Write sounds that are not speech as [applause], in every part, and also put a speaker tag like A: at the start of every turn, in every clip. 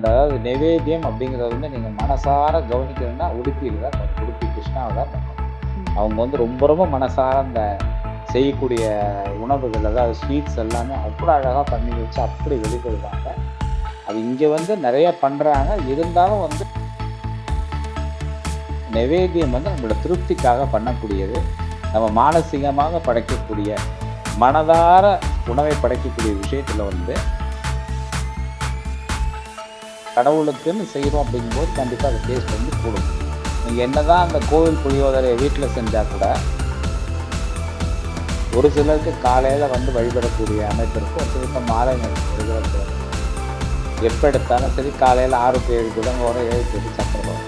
A: அந்த அதாவது நைவேத்தியம் அப்படிங்கிறது வந்து நீங்கள் மனசார கவனிக்கணும்னா உடுப்பியில் தான். உடுப்பி கிருஷ்ணாவை தான் பண்ணணும். அவங்க வந்து ரொம்ப ரொம்ப மனசார அந்த செய்யக்கூடிய உணவுகள் அதாவது ஸ்வீட்ஸ் எல்லாமே அவ்வளோ அழகாக பண்ணி வச்சு அப்படி வெளிப்படுவாங்க. அது இங்கே வந்து நிறைய பண்ணுறாங்க இருந்தாலும் வந்து நைவேத்தியம் வந்து நம்மளோட திருப்திக்காக பண்ணக்கூடியது. நம்ம மானசீகமாக படைக்கக்கூடிய மனதார உணவை படைக்கக்கூடிய விஷயத்தில் வந்து கடவுளுக்குன்னு செய்கிறோம் அப்படிங்கும்போது கண்டிப்பாக அது டேஸ்ட் வந்து கூடும். நீங்கள் என்னதான் அந்த கோவில் புளியோதரை வீட்டில் செஞ்சால் கூட ஒரு சிலருக்கு காலையில் வந்து வழிபடக்கூடிய அமைப்பு இருக்கும் ஒரு சிலருக்கு மாலை நேரத்தில் எப்போ எடுத்தாலும் சரி காலையில் ஆறு ஏழு புதங்கோட ஏழு டு எட்டு சக்கரம்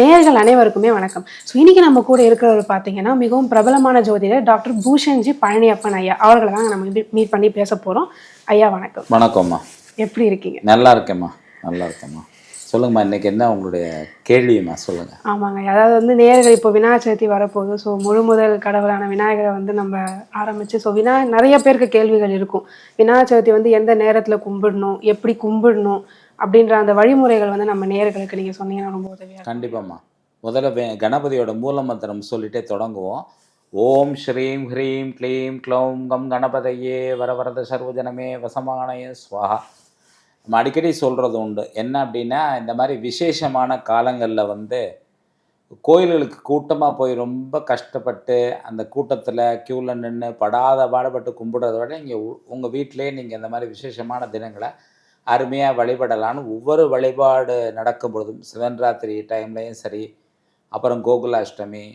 B: நேயர்கள் அனைவருக்குமே வணக்கம். ஸோ இன்னைக்கு நம்ம கூட இருக்கிறவர் பார்த்தீங்கன்னா மிகவும் பிரபலமான ஜோதிடர் டாக்டர் பூஷன்ஜி பழனியப்பன் ஐயா. அவர்களை தான் நம்ம மீட் பண்ணி பேச போகிறோம் ஐயா வணக்கம்.
A: வணக்கம்மா.
B: எப்படி இருக்கீங்க?
A: நல்லா இருக்கேம்மா. நல்லா இருக்கேம்மா. சொல்லுங்கம்மா இன்னைக்கு என்ன உங்களுடைய கேள்விம்மா? சொல்லுங்கள்
B: ஆமாங்க. அதாவது வந்து நேயர்கள் இப்போ விநாயகர் சதுர்த்தி வரப்போகுது. ஸோ முழு முதல் கடவுளான விநாயகரை வந்து நம்ம ஆரம்பிச்சு ஸோ வினா நிறைய பேருக்கு கேள்விகள் இருக்கும். விநாயகர் சதுர்த்தி வந்து எந்த நேரத்தில் கும்பிடணும் எப்படி கும்பிடணும் அப்படின்ற அந்த வழிமுறைகள் வந்து நம்ம நேயர்களுக்கு நீங்கள் சொன்னீங்கன்னா ரொம்ப உதவியாக இருக்கும்.
A: கண்டிப்பாம்மா. முதல்ல கணபதியோட மூல மந்திரம் சொல்லிட்டே தொடங்குவோம். ஓம் ஸ்ரீம் ஹ்ரீம் க்ளீம் க்ளௌம் கம் கணபதையே வரவரத சர்வஜனமே வசமானய ஸ்வாஹா. நம்ம அடிக்கடி சொல்கிறது உண்டு. என்ன அப்படின்னா இந்த மாதிரி விசேஷமான காலங்களில் வந்து கோயில்களுக்கு கூட்டமாக போய் ரொம்ப கஷ்டப்பட்டு அந்த கூட்டத்தில் க்யூவில் நின்று படாத பாடுபட்டு கும்பிடுறத விட இங்கே உங்கள் வீட்டிலே நீங்கள் இந்த மாதிரி விசேஷமான தினங்களை அருமையாக வழிபடலான்னு ஒவ்வொரு வழிபாடு நடக்கும் பொழுதும் சிவன்ராத்திரி டைம்லையும் சரி அப்புறம் கோகுலாஷ்டமி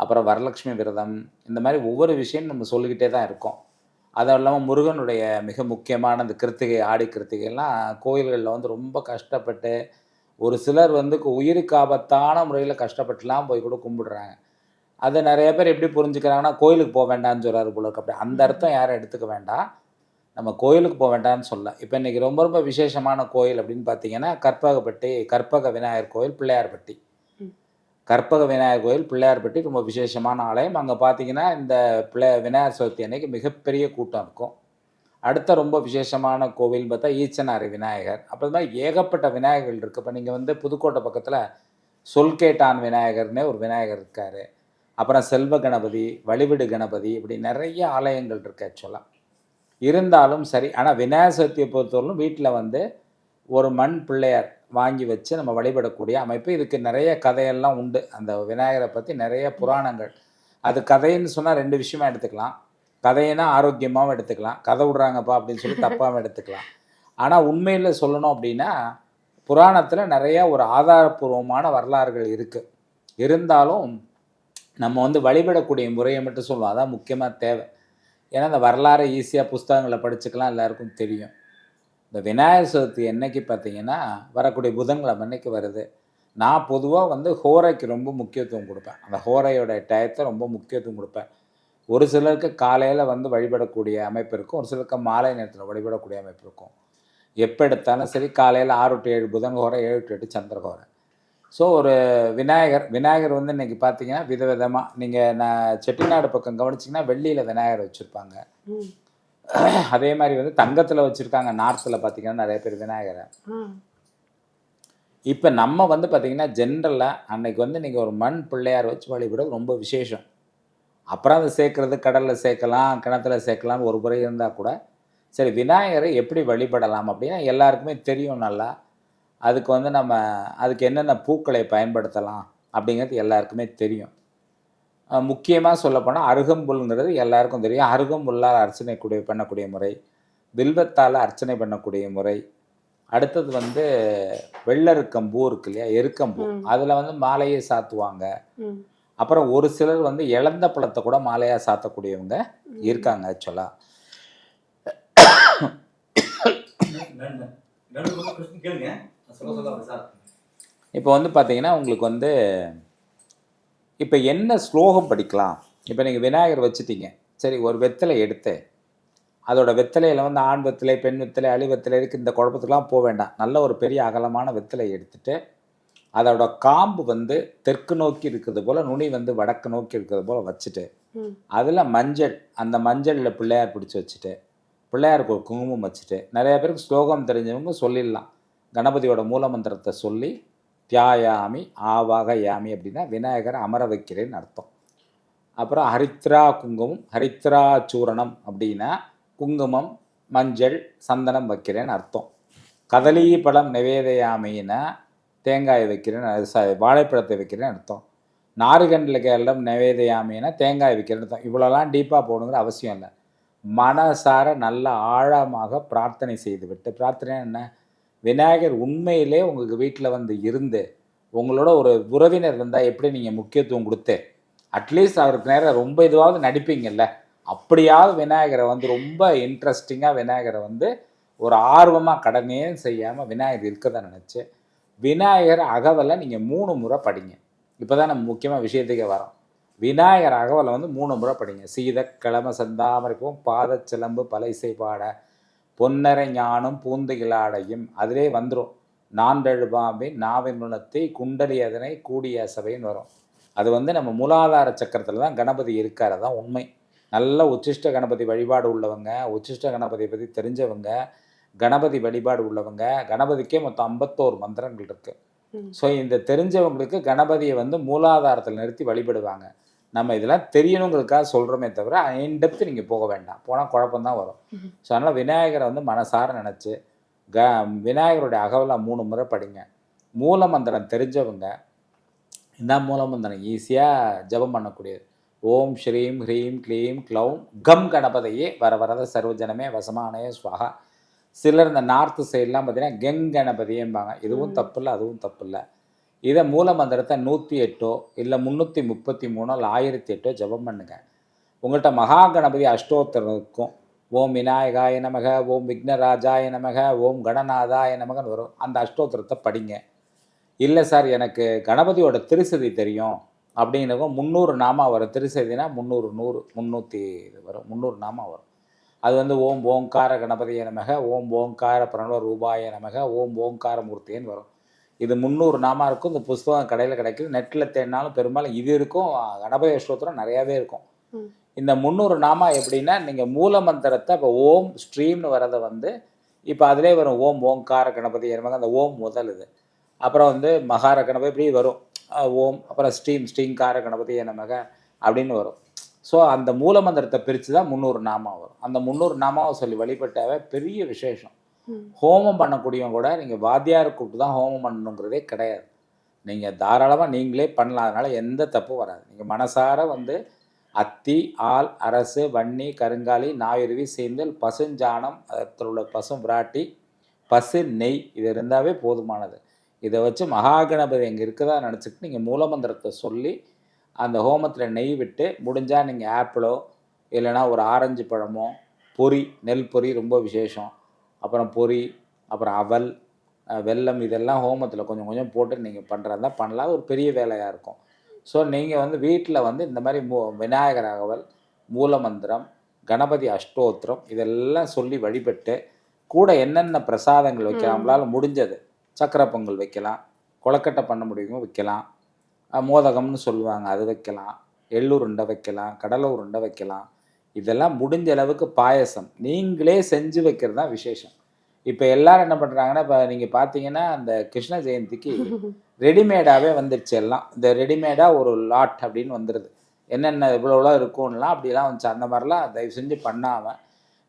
A: அப்புறம் வரலட்சுமி விரதம் இந்த மாதிரி ஒவ்வொரு விஷயம் நம்ம சொல்லிக்கிட்டே தான் இருக்கோம். அதுவும் இல்லாமல் முருகனுடைய மிக முக்கியமான இந்த கிருத்திகை ஆடி கிருத்திகைலாம் கோயில்களில் வந்து ரொம்ப கஷ்டப்பட்டு ஒரு சிலர் வந்து உயிருக்கு ஆபத்தான முறையில் கஷ்டப்பட்டுலாம் போய் கூட கும்பிடுறாங்க. அதை நிறைய பேர் எப்படி புரிஞ்சுக்கிறாங்கன்னா கோயிலுக்கு போக வேண்டாம்னு சொல்கிறாரு போல இருக்கு. அப்படி அந்த அர்த்தம் யாரும் எடுத்துக்க வேண்டாம். நம்ம கோயிலுக்கு போக வேண்டாம்னு சொல்ல. இப்போ இன்றைக்கி ரொம்ப ரொம்ப விசேஷமான கோயில் அப்படின்னு பார்த்தீங்கன்னா கற்பகப்பட்டி கற்பக விநாயகர் கோயில் பிள்ளையார்பட்டி. கற்பக விநாயகர் கோயில் பிள்ளையார்பட்டி ரொம்ப விசேஷமான ஆலயம். அங்கே பார்த்தீங்கன்னா இந்த பிள்ளை விநாயகர் சதுர்த்தி அன்னைக்கு மிகப்பெரிய கூட்டம் இருக்கும். அடுத்த ரொம்ப விசேஷமான கோவில் பார்த்தா ஈச்சனாரி விநாயகர். அப்போ தான் மாதிரி ஏகப்பட்ட விநாயகர்கள் இருக்குது இப்போ நீங்கள் வந்து புதுக்கோட்டை பக்கத்தில் சொல்கேட்டான் விநாயகர்னே ஒரு விநாயகர் இருக்கார். அப்புறம் செல்வ கணபதி வழிவிடு கணபதி இப்படி நிறைய ஆலயங்கள் இருக்கு ஆக்சுவலாக இருந்தாலும் சரி ஆனால் விநாயகர் சதுர்த்தியை பொறுத்தவரையிலும் வீட்டில் வந்து ஒரு மண் பிள்ளையார் வாங்கி வச்சு நம்ம வழிபடக்கூடிய அமைப்பு. இதுக்கு நிறைய கதையெல்லாம் உண்டு. அந்த விநாயகரை பற்றி நிறைய புராணங்கள். அது கதைன்னு சொன்னால் ரெண்டு விஷயமா எடுத்துக்கலாம். கதையினா ஆரோக்கியமாகவும் எடுத்துக்கலாம். கதை விடுறாங்கப்பா அப்படின்னு சொல்லி தப்பாகவும் எடுத்துக்கலாம். ஆனால் உண்மையில் சொல்லணும் அப்படின்னா புராணத்தில் நிறைய ஒரு ஆதாரபூர்வமான வரலாறுகள் இருக்குது இருந்தாலும் நம்ம வந்து வழிபடக்கூடிய முறையை மட்டும் சொல்லுவோம். அதான் முக்கியமாக தேவை. ஏன்னா அந்த வரலாறை ஈஸியாக புஸ்தகங்களை படிச்சுக்கலாம் எல்லாருக்கும் தெரியும். இந்த விநாயகர் சதுர்த்தி என்னைக்கு பார்த்தீங்கன்னா வரக்கூடிய புதன்கிழமை அன்னைக்கு வருது. நான் பொதுவாக வந்து ஹோரைக்கு ரொம்ப முக்கியத்துவம் கொடுப்பேன். அந்த ஹோரையோட டயத்தை ரொம்ப முக்கியத்துவம் கொடுப்பேன். ஒரு சிலருக்கு காலையில் வந்து வழிபடக்கூடிய அமைப்பு இருக்கும். ஒரு சிலருக்கு மாலை நேரத்தில் வழிபடக்கூடிய அமைப்பு இருக்கும். எப்போ எடுத்தாலும் சரி காலையில் ஆறு டு ஏழு புதன் ஹோரை ஏழு டு எட்டு சந்திரகோரை ஸோ ஒரு விநாயகர் விநாயகர் வந்து இன்னைக்கு பார்த்தீங்கன்னா விதவிதமாக நீங்கள் நான் செட்டிநாடு பக்கம் கவனிச்சிங்கன்னா வெள்ளியில் விநாயகர் வச்சுருப்பாங்க. அதே மாதிரி வந்து தங்கத்தில் வச்சுருக்காங்க நார்த்தில் பார்த்தீங்கன்னா நிறைய பேர் விநாயகரை. இப்போ நம்ம வந்து பார்த்தீங்கன்னா ஜென்ரலாக அன்னைக்கு வந்து நீங்கள் ஒரு மண் பிள்ளையார் வச்சு வழிபடுறது ரொம்ப விசேஷம். அப்புறம் அதை சேர்க்குறது கடலில் சேர்க்கலாம் கிணத்துல சேர்க்கலாம்னு ஒரு முறை இருந்தால் கூட சரி விநாயகரை எப்படி வழிபடலாம் அப்படின்னா எல்லாருக்குமே தெரியும் நல்லா. அதுக்கு வந்து நம்ம அதுக்கு என்னென்ன பூக்களை பயன்படுத்தலாம் அப்படிங்கிறது எல்லாருக்குமே தெரியும். முக்கியமாக சொல்லப்போனால் அருகம்புல்ங்கிறது எல்லாருக்கும் தெரியும். அருகம்புல்லால் அர்ச்சனை கூடிய பண்ணக்கூடிய முறை வில்வத்தால் அர்ச்சனை பண்ணக்கூடிய முறை. அடுத்தது வந்து வெள்ளருக்கம்பூ இருக்கு இல்லையா? எருக்கம்பூ. அதில் வந்து மாலையை சாத்துவாங்க.
B: ம்.
A: அப்புறம் ஒரு சிலர் வந்து இழந்த பழத்தை கூட மாலையாக சாத்தக்கூடியவங்க இருக்காங்க ஆக்சுவலாக இப்போ வந்து பார்த்தீங்கன்னா உங்களுக்கு வந்து இப்போ என்ன ஸ்லோகம் படிக்கலாம்? இப்போ நீங்கள் விநாயகர் வச்சுட்டீங்க. சரி ஒரு வெத்தலை எடுத்து அதோட வெத்தலையில் வந்து ஆண் வெத்தலை பெண் வெத்தலை அழி வெத்தலை இருக்குது இந்த குழப்பத்துக்குலாம் போக வேண்டாம். நல்ல ஒரு பெரிய அகலமான வெத்தலை எடுத்துட்டு அதோட காம்பு வந்து தெற்கு நோக்கி இருக்கிறது போல் நுனி வந்து வடக்கு நோக்கி இருக்கிறது போல் வச்சுட்டு. அதில் மஞ்சள் அந்த மஞ்சளில் பிள்ளையார் பிடிச்சி வச்சுட்டு பிள்ளையாருக்கு ஒரு குங்குமம் வச்சுட்டு நிறைய பேருக்கு ஸ்லோகம் தெரிஞ்சவங்க சொல்லிடலாம். கணபதியோட மூலமந்திரத்தை சொல்லி தியாயாமி ஆவாக யாமி அப்படின்னா விநாயகரை அமர வைக்கிறேன்னு அர்த்தம். அப்புறம் ஹரித்ரா குங்குமம் ஹரித்ரா சூரணம் அப்படின்னா குங்குமம் மஞ்சள் சந்தனம் வைக்கிறேன்னு அர்த்தம். கதலி பழம் நிவேதையாமின்னா தேங்காய் வைக்கிறேன்னு சாரி வாழைப்பழத்தை வைக்கிறேன்னு அர்த்தம். நாறுகண்டில் கேரளம் நிவேதையாமின்னா தேங்காய் வைக்கிறேன்னு அர்த்தம். இவ்வளோலாம் டீப்பாக போகணுங்கிற அவசியம் இல்லை. மனசார நல்ல ஆழமாக பிரார்த்தனை செய்துவிட்டு பிரார்த்தனை என்ன? விநாயகர் உண்மையிலே உங்களுக்கு வீட்டில் வந்து இருந்து உங்களோட ஒரு உறவினர் இருந்தால் எப்படி நீங்கள் முக்கியத்துவம் கொடுத்து அட்லீஸ்ட் அவருக்கு நேரம் ரொம்ப இதுவாவது நடிப்பீங்கல்ல அப்படியாவது விநாயகரை வந்து ரொம்ப இன்ட்ரெஸ்டிங்காக விநாயகரை வந்து ஒரு ஆர்வமாக கடனே செய்யாமல் விநாயகர் இருக்கதை நினச்சி விநாயகர் அகவலை நீங்கள் மூணு முறை படிங்க. இப்போ தான் நம்ம முக்கியமாக விஷயத்துக்கே வரோம். விநாயகர் அகவலை வந்து மூணு முறை படிங்க. சீத கிழமை சந்தாமரிக்கும் பாத சிலம்பு பலைசை பொன்னரை ஞானம் பூந்துகிலாடையும் அதிலே வந்துடும் நான்கழு பாம்பின் நாவின் குணத்தை குண்டலி அதனை கூடிய சபைன்னு வரும். அது வந்து நம்ம மூலாதார சக்கரத்தில் தான் கணபதி இருக்கார். அதான் உண்மை. நல்ல உச்சிஷ்ட கணபதி வழிபாடு உள்ளவங்க உச்சிஷ்ட கணபதியை பற்றி தெரிஞ்சவங்க கணபதி வழிபாடு உள்ளவங்க கணபதிக்கே மொத்தம் ஐம்பத்தோரு மந்திரங்கள் இருக்குது. ஸோ இந்த தெரிஞ்சவங்களுக்கு கணபதியை வந்து மூலாதாரத்தில் நிறுத்தி வழிபடுவாங்க. நம்ம இதெல்லாம் தெரியணுங்கிறதுக்காக சொல்கிறோமே தவிர இன்டெப்த்து நீங்கள் போக வேண்டாம். போனால் குழப்பம்தான் வரும். ஸோ அதனால் விநாயகரை வந்து மனசார நினச்சி க விநாயகருடைய அகவலை மூணு முறை படிங்க. மூலமந்திரம் தெரிஞ்சவங்க இதான் மூலமந்திரம் ஈஸியாக ஜெபம் பண்ணக்கூடியது. ஓம் ஸ்ரீம் ஹ்ரீம் க்ளீம் க்ளௌம் கம் கணபதையே வர வரத சர்வஜனமே வசமானே ஸ்வாகா. சிலர் இந்த நார்த்து சைட்லாம் பார்த்தீங்கன்னா கெங் கணபதியேம்பாங்க. இதுவும். தப்பு இல்லை அதுவும் தப்பு இல்லை. இதை மூலமந்திரத்தை நூற்றி எட்டோ இல்லை முந்நூற்றி முப்பத்தி மூணோ இல்லை ஆயிரத்தி எட்டோ ஜெபம் பண்ணுங்க. உங்கள்கிட்ட மகா கணபதி அஷ்டோத்தரம் இருக்கும் ஓம் விநாயகாய நமக ஓம் விக்னராஜாய நமக ஓம் கணநாதாய நமகன்னு வரும். அந்த அஷ்டோத்திரத்தை படிங்க. இல்லை சார் எனக்கு கணபதியோட திருசதி தெரியும் அப்படிங்கிறவங்க முந்நூறு நாமா வரும். திருசதினா முந்நூறு நூறு முந்நூற்றி வரும் முந்நூறு நாமா வரும். அது வந்து ஓம் ஓங்கார கணபதிய நமக ஓம் ஓங்கார பிரணவ ரூபாய நமக ஓம் ஓங்கார மூர்த்தின்னு வரும். இது முந்நூறு நாமா இருக்கும். இந்த புஸ்தகம் கடையில் கிடைக்குது. நெட்டில் தேடினாலும் பெரும்பாலும் இது இருக்கும். கணபதி அஷ்டோத்திரம் நிறையாவே இருக்கும். இந்த முந்நூறு நாமா எப்படின்னா நீங்கள் மூல மந்திரத்தை இப்போ ஓம் ஸ்ட்ரீம்னு வரதை வந்து இப்போ அதிலே வரும் ஓம் ஓங்கார கணபதி நமக அந்த ஓம் முதல் இது. அப்புறம் வந்து மகார கணபதி இப்படி வரும். ஓம் அப்புறம் ஸ்ரீம் ஸ்ரீங்கார கணபதி நமக அப்படின்னு வரும். ஸோ அந்த மூல மந்திரத்தை பிரித்து தான் முந்நூறு நாமா வரும். அந்த முந்நூறு நாமாவை சொல்லி வழிபட்டாவே பெரிய விசேஷம். ஹோமம் பண்ணக்கூடியவங்க கூட நீங்கள் வாத்தியாரை கூப்பிட்டு தான் ஹோமம் பண்ணணுங்கிறதே கிடையாது. நீங்கள் தாராளமாக நீங்களே பண்ணலாம். அதனால் எந்த தப்பும் வராது. நீங்கள் மனசார வந்து அத்தி ஆள் அரசு வன்னி கருங்காலி நாயுருவி சேந்தல் பசுஞ்சாணம் அதில் உள்ள பசும் விராட்டி பசு நெய் இது இருந்தாவே போதுமானது. இதை வச்சு மகா கணபதி எங்கே இருக்குதா நினச்சிட்டு நீங்கள் மூலமந்திரத்தை சொல்லி அந்த ஹோமத்தில் நெய் விட்டு முடிஞ்சால் நீங்கள் ஆப்பிளோ இல்லைன்னா ஒரு ஆரஞ்சு பழமோ பொரி நெல் பொரி ரொம்ப விசேஷம். அப்புறம் பொரி அப்புறம் அவல் வெல்லம் இதெல்லாம் ஹோமத்தில் கொஞ்சம் கொஞ்சம் போட்டு நீங்கள் பண்ணுறதா பண்ணலாம் அது ஒரு பெரிய வேலையாக இருக்கும். ஸோ நீங்கள் வந்து வீட்டில் வந்து இந்த மாதிரி மூ விநாயகர் அகவல் மூலமந்திரம் கணபதி அஷ்டோத்திரம் இதெல்லாம் சொல்லி வழிபட்டு கூட என்னென்ன பிரசாதங்கள் வைக்கலாம். நம்மளால் முடிஞ்சது. சக்கரை பொங்கல் வைக்கலாம் கொழக்கட்டை பண்ண முடியுமோ வைக்கலாம் மோதகம்னு சொல்லுவாங்க அது வைக்கலாம் எள்ளுருண்டை வைக்கலாம் கடலை உருண்டை வைக்கலாம் இதெல்லாம் முடிஞ்ச அளவுக்கு பாயசம். நீங்களே செஞ்சு வைக்கிறது தான் விசேஷம். இப்போ எல்லாரும் என்ன பண்ணுறாங்கன்னா இப்போ நீங்கள் பார்த்தீங்கன்னா அந்த கிருஷ்ண ஜெயந்திக்கு [laughs] ரெடிமேடாகவே வந்துடுச்சு எல்லாம். இந்த ரெடிமேடாக ஒரு லாட் அப்படின்னு வந்துடுது என்னென்ன இவ்வளோலாம் இருக்கும்லாம் அப்படிலாம் வந்துச்சு. அந்த மாதிரிலாம் தயவு செஞ்சு பண்ணாமல்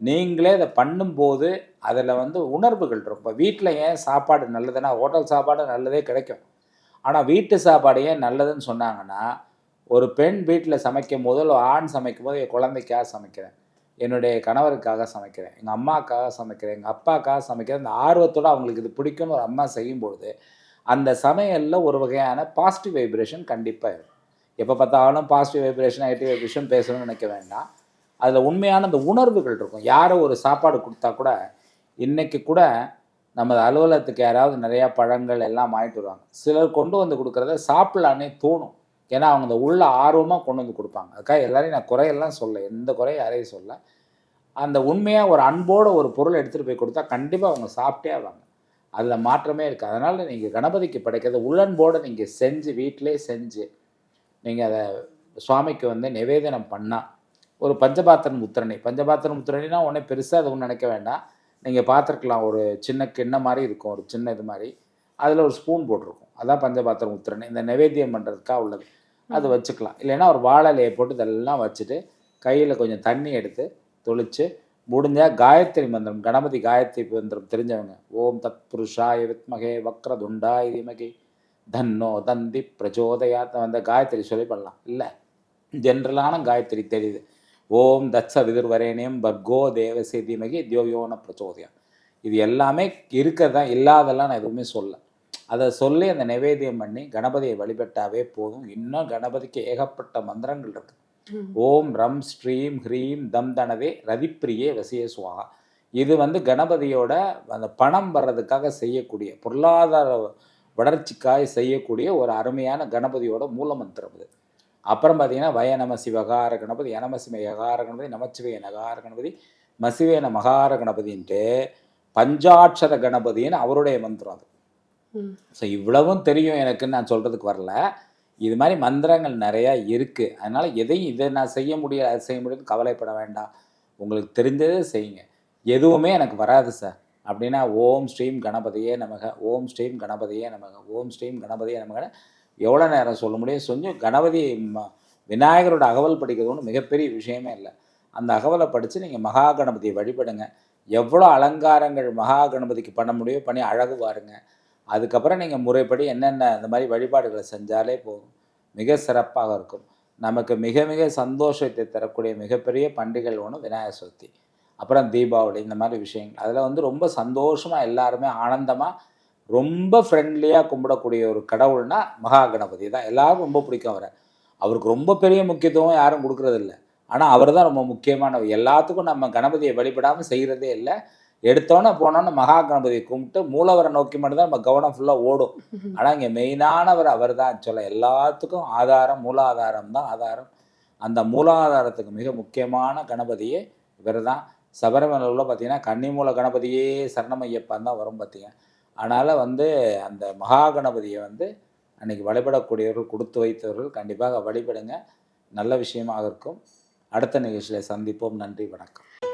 A: நீங்களே இதை பண்ணும்போது அதில் வந்து உணர்வுகள் இருக்கும். இப்போ வீட்டில் ஏன் சாப்பாடு நல்லதுன்னா ஹோட்டல் சாப்பாடு நல்லதே கிடைக்கும். ஆனால் வீட்டு சாப்பாடு ஏன் நல்லதுன்னு சொன்னாங்கன்னா ஒரு பெண் வீட்டில் சமைக்கும் போது இல்லை ஆண் சமைக்கும் போது என் குழந்தைக்காக சமைக்கிறேன். என்னுடைய கணவருக்காக சமைக்கிறேன். எங்கள் அம்மாக்காக சமைக்கிறேன். எங்கள் அப்பாக்காக சமைக்கிறேன். அந்த ஆர்வத்தோடு அவங்களுக்கு இது பிடிக்கும்னு ஒரு அம்மா செய்யும்பொழுது அந்த சமையலில் ஒரு வகையான பாசிட்டிவ் வைப்ரேஷன் கண்டிப்பாக இருக்கும். எப்போ பார்த்தாலும் பாசிட்டிவ் வைப்ரேஷன் நெகட்டிவ் வைப்ரேஷன் பேசணும்னு நினைக்க வேண்டாம். அதில் உண்மையான அந்த உணர்வுகள் இருக்கும். யாரோ ஒரு சாப்பாடு கொடுத்தா கூட இன்றைக்கி கூட நமது அலுவலகத்துக்கு யாராவது நிறையா பழங்கள் எல்லாம் வாங்கிட்டு வருவாங்க. சிலர் கொண்டு வந்து கொடுக்குறத சாப்பிட்லான்னே தோணும். ஏன்னா அவங்க அந்த உள்ள ஆர்வமாக கொண்டு வந்து கொடுப்பாங்க. அதுக்காக எல்லாரையும் நான் குறையெல்லாம் சொல்ல எந்த குறையும் யாரையும் சொல்ல அந்த உண்மையாக ஒரு அன்போட ஒரு பொருள் எடுத்துகிட்டு போய் கொடுத்தா கண்டிப்பாக அவங்க சாப்பிட்டே ஆவாங்க. அதில் மாற்றமே இருக்குது அதனால் நீங்கள் கணபதிக்கு படைக்கிறத உள்ளன்போடு நீங்கள் செஞ்சு வீட்டிலே செஞ்சு நீங்கள் அதை சுவாமிக்கு வந்து நிவேதனம் பண்ணால் ஒரு பஞ்சபாத்திரம் உத்திரணி பஞ்சபாத்திரம் உத்திரணினா உடனே பெருசாக அது ஒன்றும் நினைக்க வேண்டாம். நீங்கள் பார்த்துருக்கலாம் ஒரு சின்ன கிண்ணம் மாதிரி இருக்கும். ஒரு சின்ன இது மாதிரி. அதில் ஒரு ஸ்பூன் போட்டிருக்கும். அதான் பஞ்சபாத்திரம் உத்திரணி இந்த நைவேத்தியம் பண்ணுறதுக்காக உள்ளது. அது வச்சுக்கலாம். இல்லைன்னா ஒரு வாழை இலையை போட்டு இதெல்லாம் வச்சுட்டு கையில் கொஞ்சம் தண்ணி எடுத்து தொளிச்சு முடிஞ்சால் காயத்ரி மந்திரம் கணபதி காயத்ரி மந்திரம் தெரிஞ்சவங்க ஓம் தத் புருஷாய வித்மகே வக்ரதுண்டாய திமகி தன்னோ தந்தி பிரச்சோதயாத் அந்த காயத்ரி சொல்லி பண்ணலாம். இல்லை ஜென்ரலான காயத்ரி தெரியுது. ஓம் தத்ச விதிர்வரேனியம் பர்கோ தேவசே தீமகி தியோயோன பிரச்சோதயம் இது எல்லாமே இருக்கிறதா இல்லாதெல்லாம் நான் எதுவுமே சொல்லலை. அதை சொல்லி அந்த நிவேதியம் பண்ணி கணபதியை வழிபட்டாவே போதும் இன்னும் கணபதிக்கு ஏகப்பட்ட மந்திரங்கள் இருக்கு. ஓம் ரம் ஸ்ரீம் ஹ்ரீம் தம் தனவே ரதிப்பிரியே வசிய சுவாகா இது வந்து கணபதியோட அந்த பணம் வர்றதுக்காக செய்யக்கூடிய பொருளாதார வளர்ச்சிக்காக செய்யக்கூடிய ஒரு அருமையான கணபதியோட மூல மந்திரம் இது அப்புறம் பார்த்தீங்கன்னா வய நம சிவகார கணபதி யனமசிம யகார கணபதி நமச்சிவய நகார கணபதி மசிவேன மகார கணபதின்ட்டு பஞ்சாட்சர கணபதின்னு அவருடைய மந்திரம் அது. ஸோ இவ்வளவும் தெரியும் எனக்குன்னு நான் சொல்கிறதுக்கு வரல. இது மாதிரி மந்திரங்கள் நிறையா இருக்குது அதனால் எதையும் இதை நான் செய்ய முடியல அதை செய்ய முடியாது கவலைப்பட வேண்டாம். உங்களுக்கு தெரிஞ்சதை செய்யுங்க. எதுவுமே எனக்கு வராது சார் அப்படின்னா ஓம் ஸ்ரீம் கணபதியே நமக ஓம் ஸ்ரீம் கணபதியே நமக ஓம் ஸ்ரீம் கணபதியே நமக எவ்வளோ நேரம் சொல்ல முடியும்? கொஞ்சம் கணபதி விநாயகரோட அகவல் படிக்கிறது ஒன்றும் மிகப்பெரிய விஷயமே இல்லை. அந்த அகவலை படித்து நீங்கள் மகா கணபதியை வழிபடுங்க. எவ்வளோ அலங்காரங்கள் மகா கணபதிக்கு பண்ண முடியும் பண்ணி அழகு பாருங்கள் அதுக்கப்புறம் நீங்கள் முறைப்படி என்னென்ன இந்த மாதிரி வழிபாடுகளை செஞ்சாலே போதும். மிக சிறப்பாக இருக்கும். நமக்கு மிக மிக சந்தோஷத்தை தரக்கூடிய மிகப்பெரிய பண்டிகைகள் ஒன்று விநாயகர் சதுர்த்தி. அப்புறம் தீபாவளி இந்த மாதிரி விஷயங்கள். அதில் வந்து ரொம்ப சந்தோஷமாக எல்லாருமே ஆனந்தமாக ரொம்ப ஃப்ரெண்ட்லியாக கும்பிடக்கூடிய ஒரு கடவுள்னா மகா கணபதி தான். எல்லாரும் ரொம்ப பிடிக்கும் அவரை. அவருக்கு ரொம்ப பெரிய முக்கியத்துவம் யாரும் கொடுக்கறதில்ல. ஆனால் அவர் தான் ரொம்ப முக்கியமானவர். எல்லாத்துக்கும் நம்ம கணபதியை வழிபடாமல் செய்கிறதே இல்லை. எடுத்தோன்னே போனோன்னே மகா கணபதியை கும்பிட்டு மூலவரை நோக்கி மட்டும்தான் நம்ம கவனம் ஃபுல்லாக ஓடும். [laughs] ஆனால் இங்கே மெயினானவர் அவர் தான் சொல்ல எல்லாத்துக்கும் ஆதாரம் மூலாதாரம் தான் ஆதாரம். அந்த மூலாதாரத்துக்கு மிக முக்கியமான கணபதியே இவர் தான் சபரிமலையில் பார்த்தீங்கன்னா கன்னிமூல கணபதியே சரணமையப்பன் தான் வரும் பார்த்தீங்க அதனால் வந்து அந்த மகா கணபதியை வந்து அன்னைக்கு வழிபடக்கூடியவர்கள் கொடுத்து வைத்தவர்கள் கண்டிப்பாக வழிபடுங்க. நல்ல விஷயமாக இருக்கும். அடுத்த நிகழ்ச்சியில் சந்திப்போம். நன்றி வணக்கம்.